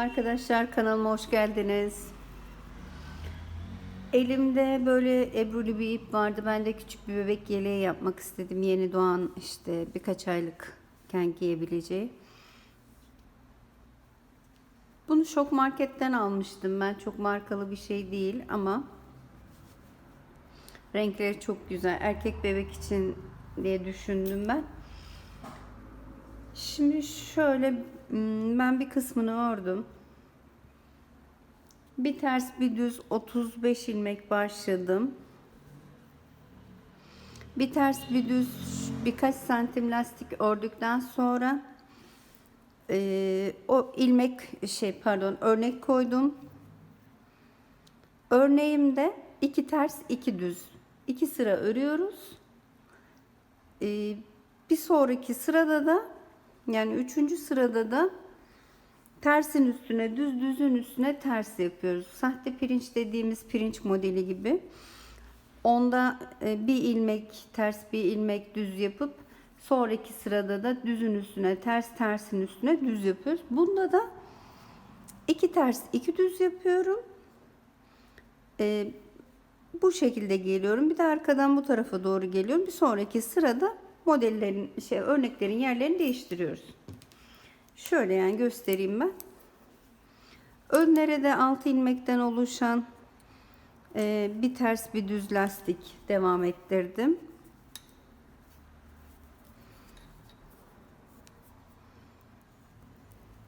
Arkadaşlar kanalıma hoş geldiniz. Elimde böyle ebruli bir ip vardı. Ben de küçük bir bebek yeleği yapmak istedim. Yeni doğan işte birkaç aylıkken giyebileceği. Bunu şok marketten almıştım ben. Çok markalı bir şey değil ama renkleri çok güzel. Erkek bebek için diye düşündüm ben. Şimdi şöyle hmm, ben bir kısmını ördüm. Bir ters bir düz 35 ilmek başladım. Bir ters bir düz birkaç santim lastik ördükten sonra e, o ilmek şey pardon örnek koydum. Örneğimde iki ters iki düz iki sıra örüyoruz. E, bir sonraki sırada da yani üçüncü sırada da tersin üstüne düz düzün üstüne ters yapıyoruz. Sahte pirinç dediğimiz pirinç modeli gibi. Onda e, bir ilmek ters bir ilmek düz yapıp sonraki sırada da düzün üstüne ters tersin üstüne düz yapıyoruz. Bunda da iki ters iki düz yapıyorum. E, bu şekilde geliyorum. Bir de arkadan bu tarafa doğru geliyorum. Bir sonraki sırada modellerin şey örneklerin yerlerini değiştiriyoruz. Şöyle yani göstereyim ben. Önlere de 6 ilmekten oluşan e, bir ters bir düz lastik devam ettirdim.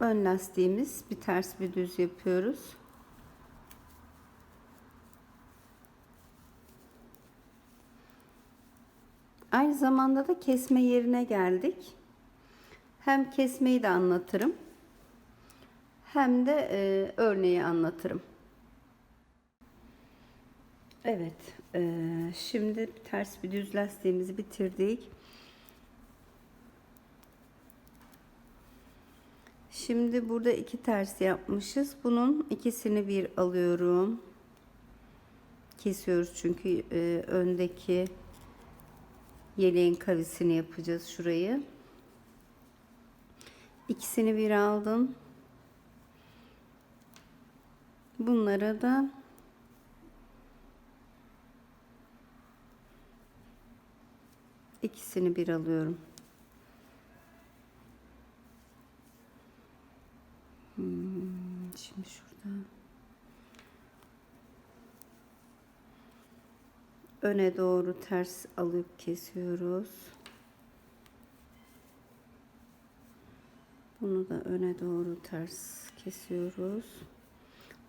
Ön lastiğimiz bir ters bir düz yapıyoruz. Aynı zamanda da kesme yerine geldik. Hem kesmeyi de anlatırım. Hem de e, örneği anlatırım. Evet. E, şimdi ters bir düz lastiğimizi bitirdik. Şimdi burada iki ters yapmışız. Bunun ikisini bir alıyorum. Kesiyoruz çünkü e, öndeki yeleğin kavisini yapacağız şurayı. İkisini bir aldım. Bunlara da ikisini bir alıyorum. Hmm, şimdi şurada öne doğru ters alıp kesiyoruz. Bunu da öne doğru ters kesiyoruz.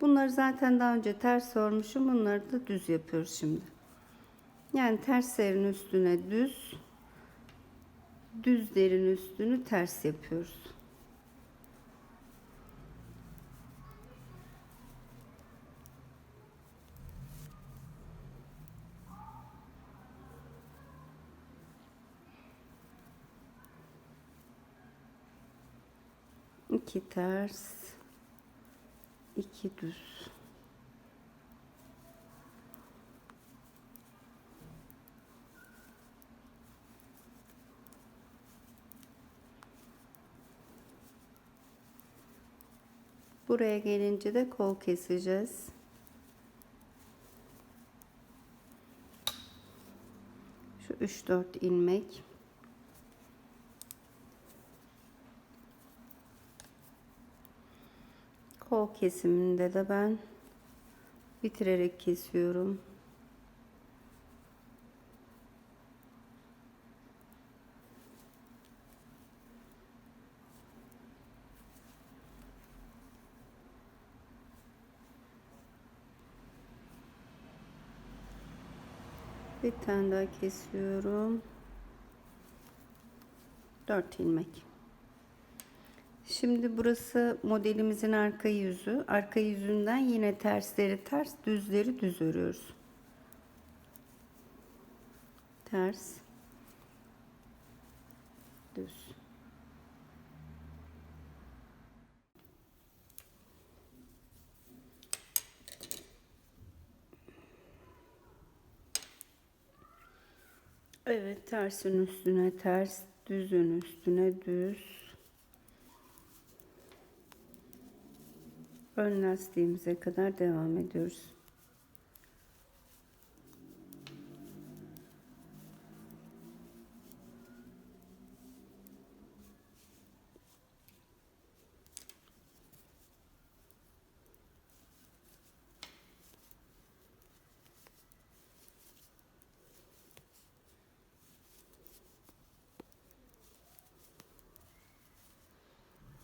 Bunları zaten daha önce ters örmüşüm. Bunları da düz yapıyoruz şimdi. Yani terslerin üstüne düz, düzlerin üstünü ters yapıyoruz. İki ters iki düz. Buraya gelince de kol keseceğiz. Şu 3-4 ilmek Kol kesiminde de ben bitirerek kesiyorum. Bir tane daha kesiyorum. 4 ilmek. Şimdi burası modelimizin arka yüzü. Arka yüzünden yine tersleri ters, düzleri düz örüyoruz. Ters. Düz. Evet, tersin üstüne ters, düzün üstüne düz. Ön lastiğimize kadar devam ediyoruz.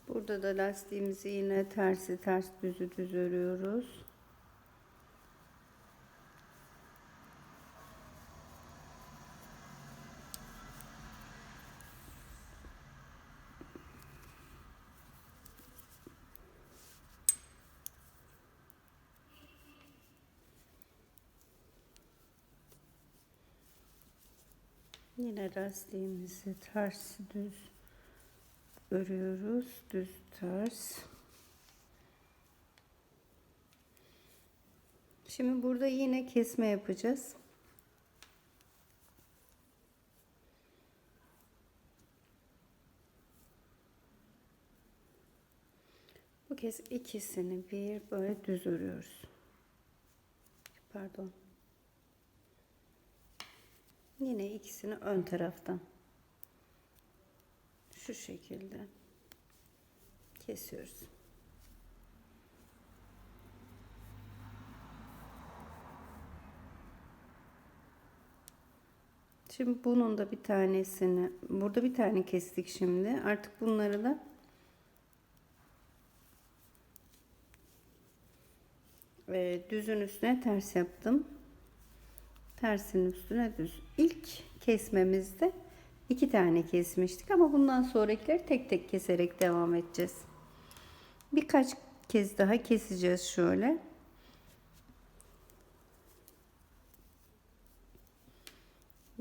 Burada da lastiğimizi yine tersi ters düzü düz örüyoruz. Yine lastiğimizi ters düz örüyoruz. Düz ters. Şimdi burada yine kesme yapacağız. Bu kez ikisini bir böyle düz örüyoruz. Pardon. Yine ikisini ön taraftan şu şekilde kesiyoruz. Şimdi bunun da bir tanesini burada bir tane kestik şimdi. Artık bunları da e, düzün üstüne ters yaptım. Tersin üstüne düz. İlk kesmemizde iki tane kesmiştik ama bundan sonrakileri tek tek keserek devam edeceğiz. Birkaç kez daha keseceğiz şöyle.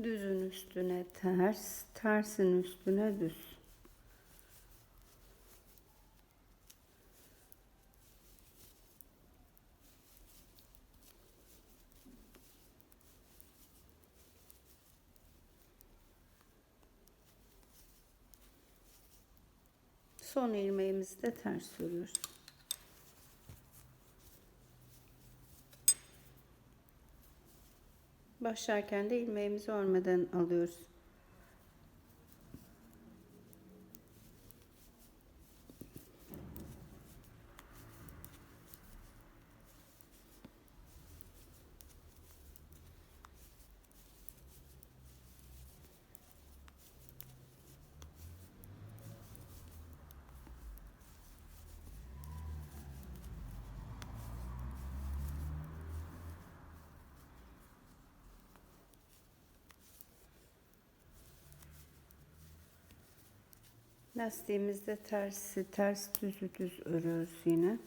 Düzün üstüne ters, tersin üstüne düz. Son ilmeğimizi de ters örüyoruz. Başlarken de ilmeğimizi örmeden alıyoruz. Lastiğimizde tersi ters düzü düz örüyoruz yine.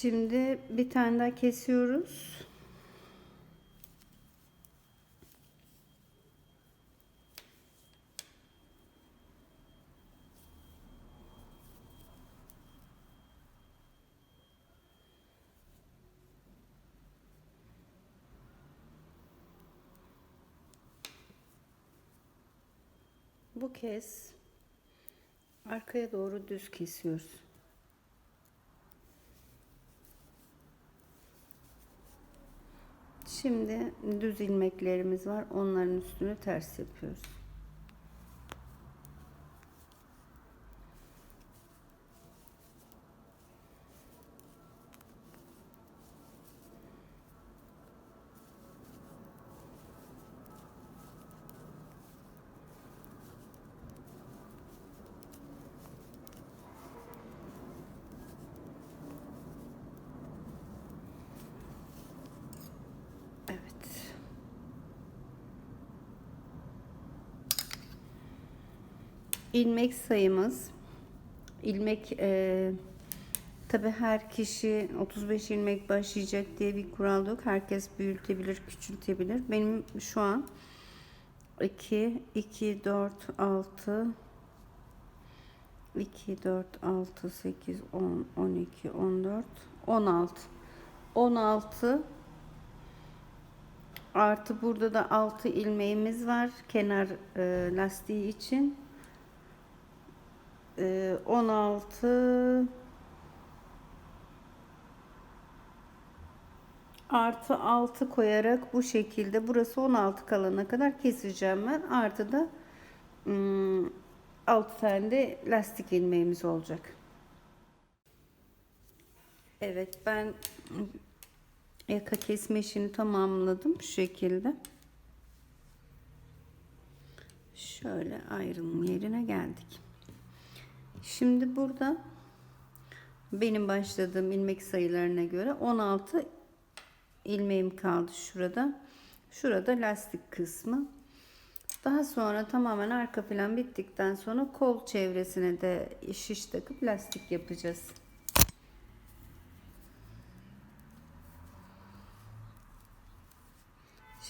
Şimdi bir tane daha kesiyoruz. Bu kez arkaya doğru düz kesiyoruz. Şimdi düz ilmeklerimiz var. Onların üstünü ters yapıyoruz. Evet. İlmek sayımız ilmek e, Tabi her kişi 35 ilmek başlayacak diye bir kural yok. Herkes büyütebilir, küçültebilir. Benim şu an 2, 2, 4, 6, 2, 4, 6, 8, 10, 12, 14, 16. 16 artı burada da 6 ilmeğimiz var kenar e, lastiği için. E, 16 artı 6 koyarak bu şekilde burası 16 kalana kadar keseceğim ben. Artı da hmm, 6 tane de lastik ilmeğimiz olacak. Evet ben yaka kesme işini tamamladım şu şekilde. Şöyle ayrılım yerine geldik. Şimdi burada benim başladığım ilmek sayılarına göre 16 ilmeğim kaldı şurada. Şurada lastik kısmı. Daha sonra tamamen arka plan bittikten sonra kol çevresine de şiş takıp lastik yapacağız.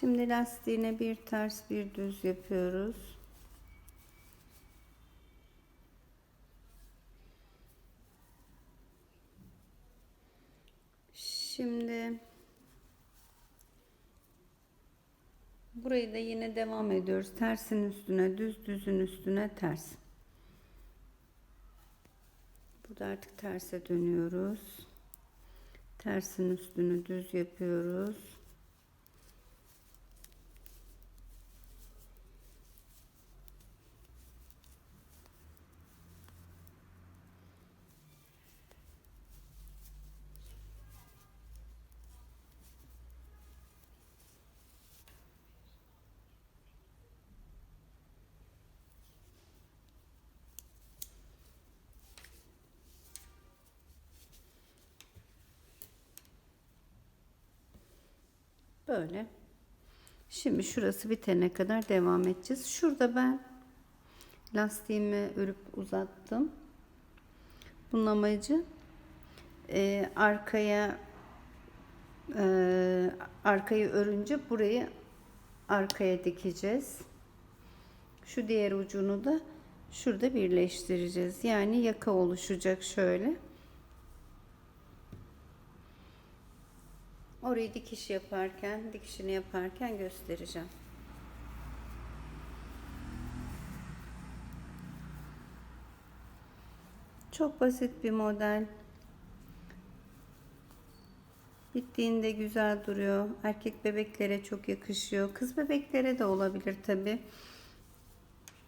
Şimdi lastiğine bir ters bir düz yapıyoruz. Şimdi burayı da yine devam ediyoruz. Tersin üstüne düz, düzün üstüne ters. Burada artık terse dönüyoruz. Tersin üstünü düz yapıyoruz. Böyle. Şimdi şurası bitene kadar devam edeceğiz. Şurada ben lastiğimi örüp uzattım. Bunun amacı e, arkaya e, arkayı örünce burayı arkaya dikeceğiz. Şu diğer ucunu da şurada birleştireceğiz. Yani yaka oluşacak şöyle. Orayı dikiş yaparken, dikişini yaparken göstereceğim. Çok basit bir model. Bittiğinde güzel duruyor. Erkek bebeklere çok yakışıyor. Kız bebeklere de olabilir tabi.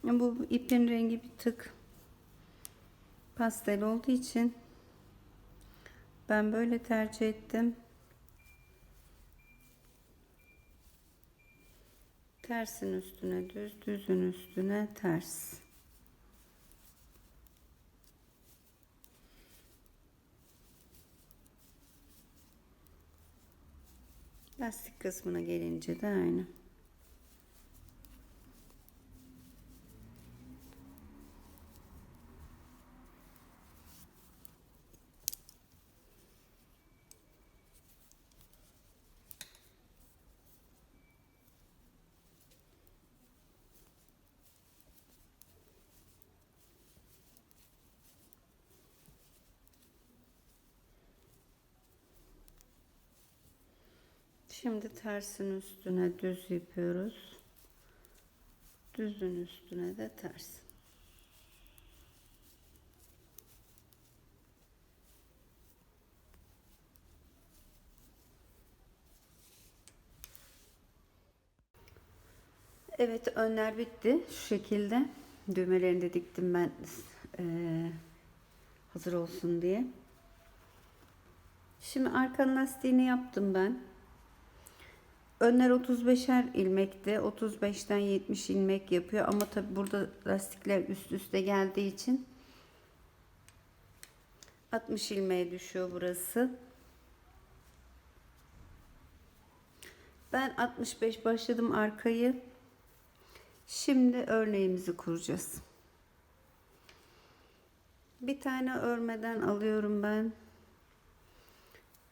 Bu ipin rengi bir tık pastel olduğu için ben böyle tercih ettim. Tersin üstüne düz, düzün üstüne ters. Lastik kısmına gelince de aynı. Şimdi tersin üstüne düz yapıyoruz. Düzün üstüne de ters. Evet önler bitti. Şu şekilde düğmelerini de diktim ben eee, hazır olsun diye. Şimdi arka lastiğini yaptım ben. Önler 35'er ilmekte. 35'ten 70 ilmek yapıyor. Ama tabi burada lastikler üst üste geldiği için 60 ilmeğe düşüyor burası. Ben 65 başladım arkayı. Şimdi örneğimizi kuracağız. Bir tane örmeden alıyorum ben.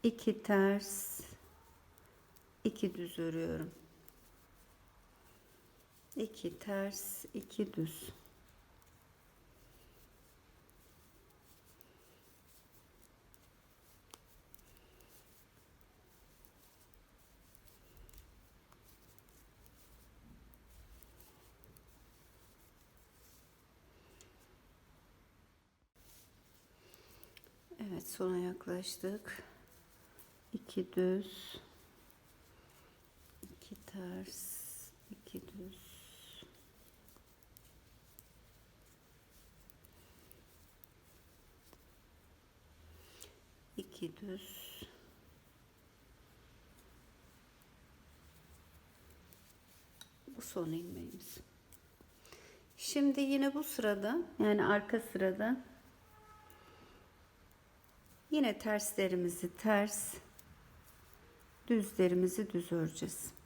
2 ters 2 düz örüyorum. 2 ters 2 düz. Evet sona yaklaştık. 2 düz 2 ters 2 düz iki düz bu son ilmeğimiz. Şimdi yine bu sırada yani arka sırada yine terslerimizi ters düzlerimizi düz öreceğiz.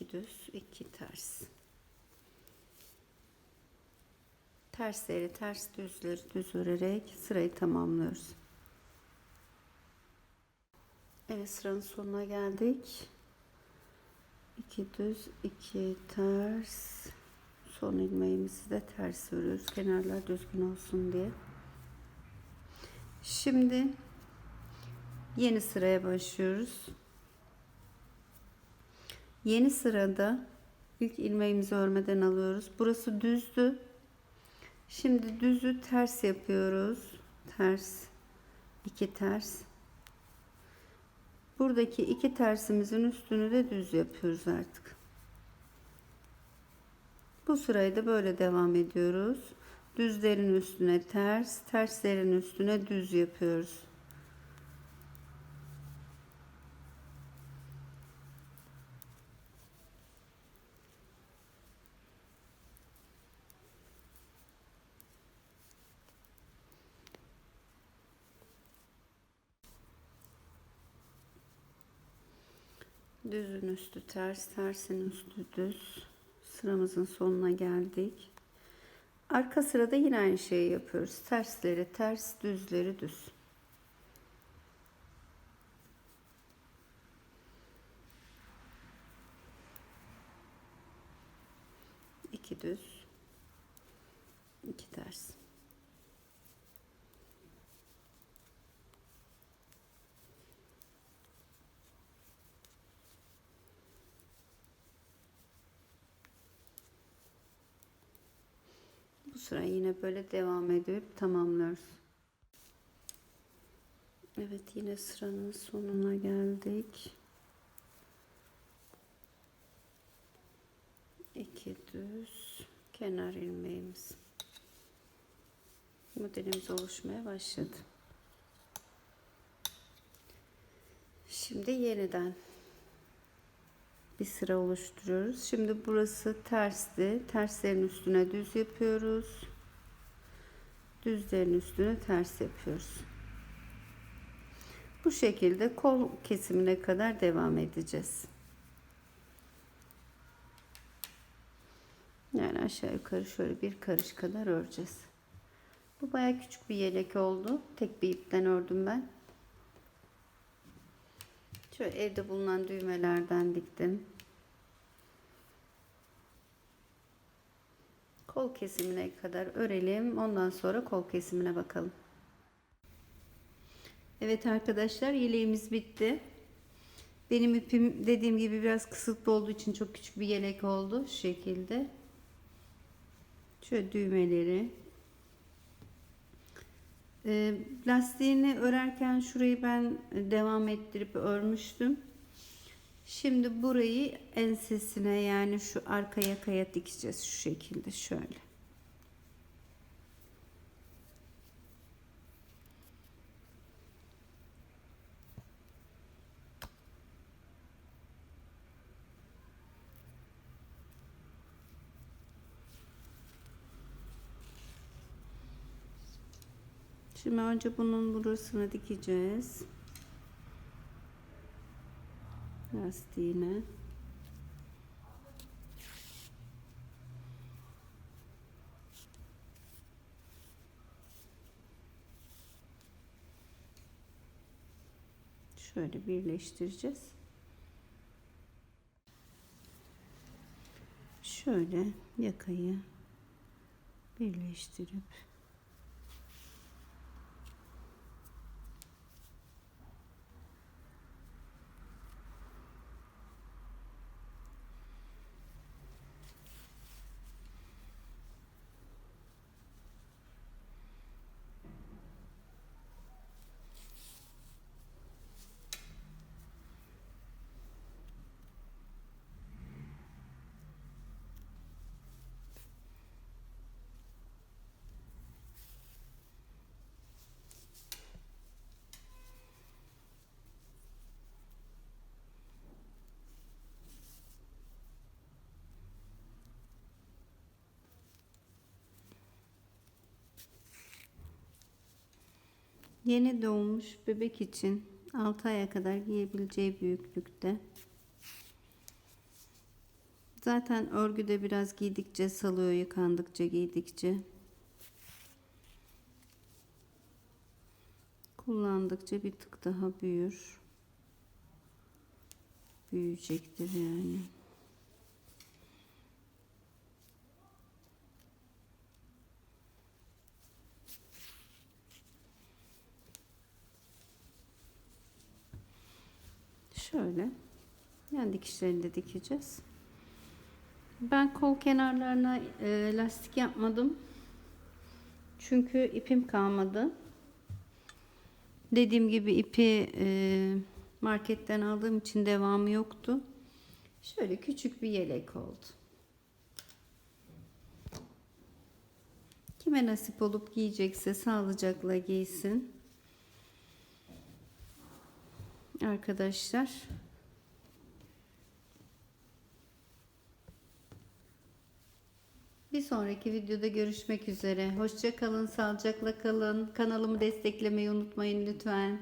İki düz iki ters. Tersleri ters düzleri düz örerek sırayı tamamlıyoruz. Evet sıranın sonuna geldik. 2 düz 2 ters. Son ilmeğimizi de ters örüyoruz. Kenarlar düzgün olsun diye. Şimdi yeni sıraya başlıyoruz Yeni sırada ilk ilmeğimizi örmeden alıyoruz. Burası düzdü. Şimdi düzü ters yapıyoruz. Ters. iki ters. Buradaki iki tersimizin üstünü de düz yapıyoruz artık. Bu sırayı da böyle devam ediyoruz. Düzlerin üstüne ters, terslerin üstüne düz yapıyoruz. Düzün üstü ters, tersin üstü düz. Sıramızın sonuna geldik. Arka sırada yine aynı şeyi yapıyoruz. Tersleri ters, düzleri düz. İki düz, iki ters. Bu sıra yine böyle devam edip tamamlıyoruz. Evet yine sıranın sonuna geldik. İki düz kenar ilmeğimiz. Modelimiz oluşmaya başladı. Şimdi yeniden bir sıra oluşturuyoruz. Şimdi burası tersti. Terslerin üstüne düz yapıyoruz. Düzlerin üstüne ters yapıyoruz. Bu şekilde kol kesimine kadar devam edeceğiz. Yani aşağı yukarı şöyle bir karış kadar öreceğiz. Bu baya küçük bir yelek oldu. Tek bir ipten ördüm ben. Şöyle evde bulunan düğmelerden diktim. Kol kesimine kadar örelim. Ondan sonra kol kesimine bakalım. Evet arkadaşlar yeleğimiz bitti. Benim ipim dediğim gibi biraz kısıtlı olduğu için çok küçük bir yelek oldu. Şu şekilde. Şöyle düğmeleri e, lastiğini örerken şurayı ben devam ettirip örmüştüm. Şimdi burayı ensesine yani şu arka yakaya dikeceğiz şu şekilde şöyle. Şimdi önce bunun burasını dikeceğiz. Lastiğine. Şöyle birleştireceğiz. Şöyle yakayı birleştirip Yeni doğmuş bebek için 6 aya kadar giyebileceği büyüklükte. Zaten örgüde biraz giydikçe salıyor, yıkandıkça giydikçe. Kullandıkça bir tık daha büyür. Büyüyecektir yani. Şöyle yan dikişlerini de dikeceğiz. Ben kol kenarlarına e, lastik yapmadım. Çünkü ipim kalmadı. Dediğim gibi ipi e, marketten aldığım için devamı yoktu. Şöyle küçük bir yelek oldu. Kime nasip olup giyecekse sağlıcakla giysin. Arkadaşlar. Bir sonraki videoda görüşmek üzere. Hoşça kalın, sağlıcakla kalın. Kanalımı desteklemeyi unutmayın lütfen.